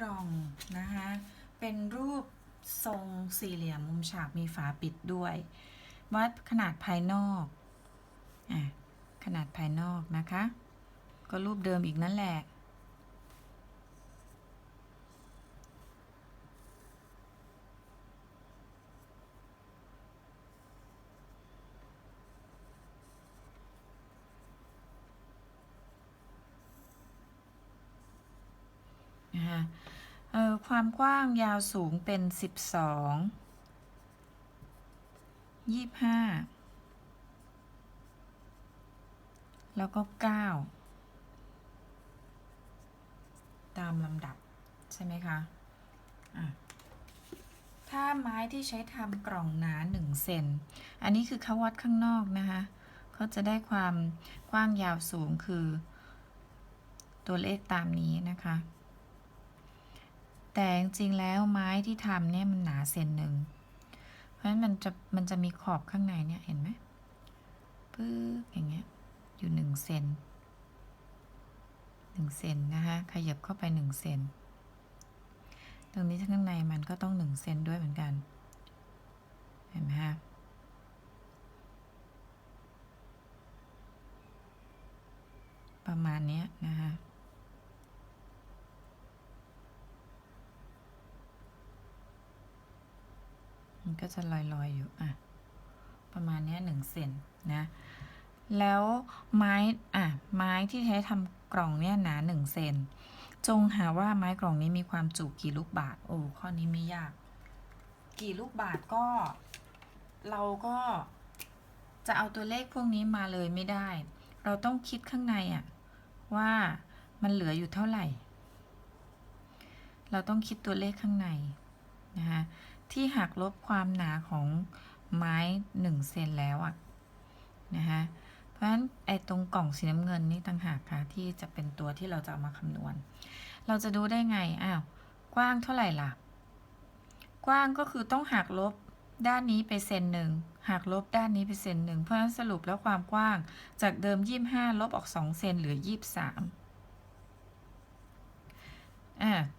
กล่องนะคะ เป็นรูปทรงสี่เหลี่ยมมุมฉากมีฝาปิดด้วย วัดขนาดภายนอกอะขนาดภายนอกนะคะ ก็รูปเดิมอีกนั่นแหละ นะคะเอ่อ ความกว้างยาวสูงเป็นสิบสองยี่ห้าแล้วก็เก้าตามลำดับ ใช่ไหมคะะถ้าไม้ที่ใช้ทำกล่องหนาหนึ่งเซน อันนี้คือเขาวัดข้างนอกนะคะเขาจะได้ความกว้างยาวสูงคือ ตัวเลขตามนี้นะคะ แต่จริงๆแล้วไม้ที่ทำเนี่ยมันหนาเซนหนึ่ง เพราะฉะนั้นมันจะมันจะมีขอบข้างในเนี่ยเห็นไหมปึ๊กอย่างเงี้ยอยู่หนึ่งเซนหนึ่งเซนนะคะขยับเข้าไปหนึ่งเซนตรงนี้ข้างในมันก็ต้องหนึ่งเซนด้วยเหมือนกัน เห็นไหมคะประมาณนี้นะคะ มัน ก็จะลอยๆอยู่อะประมาณนี้หนึ่งเซนนะ แล้วไม้อะไม้ที่ใช้ทำกล่องเนี่ยหนาหนึ่งเซนจงหาว่าไม้กล่องนี้มีความจุกี่ลูกบาทโอ้ข้อนี้ไม่ยาก กี่ลูกบาทก็ เราก็จะเอาตัวเลขพวกนี้มาเลยไม่ได้ เราต้องคิดข้างในอะว่ามันเหลืออยู่เท่าไหร่ เราต้องคิดตัวเลขข้างใน นะคะที่หักลบความหนาของไม้หนึ่งเซนแล้วอะนะคะเพราะฉะนั้นไอ้ตรงกล่องสีน้ำเงินนี่ต่างหากค่ะที่จะเป็นตัวที่เราจะเอามาคำนวณ เราจะดูได้ไงอ้าวกว้างเท่าไหร่ล่ะ กว้างก็คือต้องหักลบด้านนี้ไปเซนหนึ่งหักลบด้านนี้ไปเซนหนึ่งเพราะฉะนั้นสรุปแล้วความกว้างจากเดิม 25 ลบออก 2 เซนเหลือ 23อ่า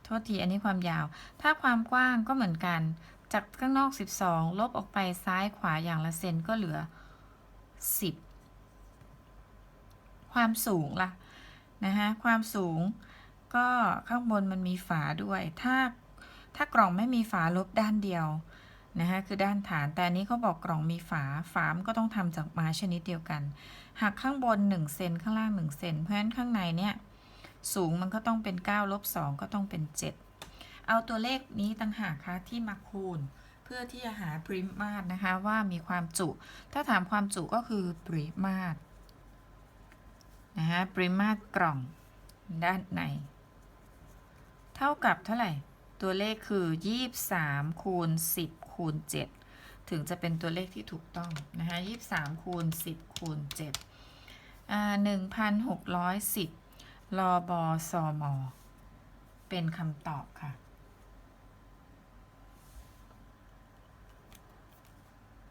โทษทีอันนี้ความยาว ถ้าความกว้างก็เหมือนกัน จากข้างนอก 12 ลบออกไปซ้ายขวาอย่างละเซนก็เหลือ 10 ความสูงล่ะนะคะความสูงก็ข้างบนมันมีฝาด้วย ถ้าถ้ากล่องไม่มีฝาลบด้านเดียวนะคะคือด้านฐาน แต่อันนี้เขาบอกกล่องมีฝา ฝามก็ต้องทำจากไม้ชนิดเดียวกันหักข้างบน1เซนข้างล่าง1เซนเพราะฉะนั้นข้างในเนี่ย สูงมันก็ต้องเป็น 9 ลบ 2 ก็ต้องเป็น 7 เอาตัวเลขนี้ต่างหากคะที่มาคูณ เพื่อที่จะหาปริมาตรนะคะว่ามีความจุ ถ้าถามความจุก็คือปริมาตรนะคะปริมาตรกล่องด้านใน เท่ากับเท่าไหร่ ตัวเลขคือ 23 คูณ 10 คูณ 7 ถึงจะเป็นตัวเลขที่ถูกต้องนะคะ23คูณ10คูณ7อ่า1,610 รอบอสอมอเป็นคำตอบค่ะ